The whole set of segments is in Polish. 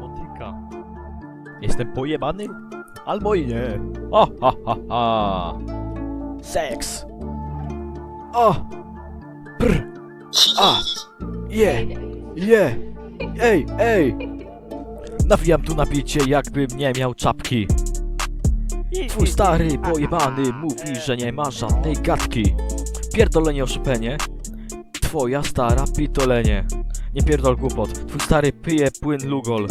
Motyka. Jestem pojebany? Albo i nie. O, ha, ha, ha. Seks. O. Brr. A. Je. Je. Ej, ej. Nawijam tu napicie, jakbym nie miał czapki. Twój stary pojebany mówi, że nie ma żadnej gadki. Pierdolenie oszupenie. Twoja stara pitolenie. Nie pierdol głupot. Twój stary pyje płyn Lugol.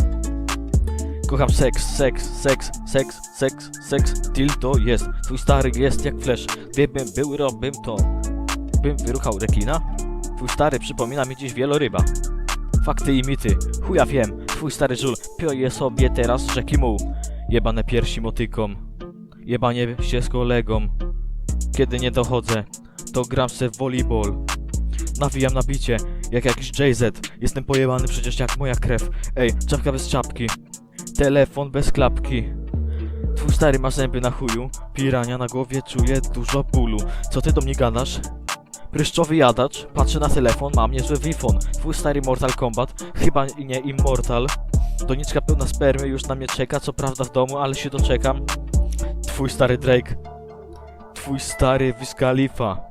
Kocham seks, seks, seks, seks, seks, seks. Till to jest. Twój stary jest jak flash. Gdybym był robym to. Bym wyruchał rekina? Twój stary przypomina mi dziś wieloryba. Fakty i mity. Chuja wiem. Twój stary żul pioje sobie teraz rzeki muł. Jebane piersi motykom. Jebanie się z kolegą. Kiedy nie dochodzę, to gram se w volleyball. Nawijam na bicie, jak jakiś JZ. Jestem pojebany przecież jak moja krew. Ej, czapka bez czapki. Telefon bez klapki. Twój stary ma zęby na chuju. Pirania na głowie czuje dużo bólu. Co ty do mnie gadasz? Pryszczowy jadacz, patrzę na telefon, mam niezły wifon. Twój stary Mortal Kombat, chyba nie Immortal. Doniczka pełna spermy już na mnie czeka, co prawda w domu, ale się doczekam. Twój stary Drake. Twój stary Wiz Khalifa.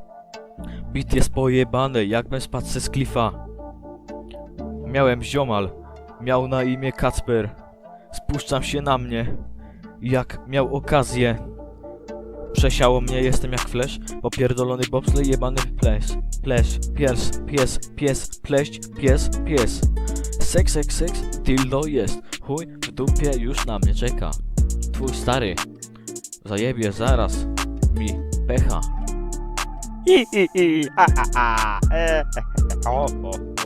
Bit jest pojebany, jakbym spadł ze z klifa. Miałem ziomal, miał na imię Kacper. Spuszczam się na mnie, jak miał okazję. Przesiało mnie, jestem jak flash, popierdolony bobslej, jebany ples. Ples, pies, pies, pies, pleść, pies, pies. Seks, seks, seks, dildo jest. Chuj, w dupie już na mnie czeka. Twój stary, zajebie zaraz mi pecha. Hi, hi, hi, a, a, a. E, o, o.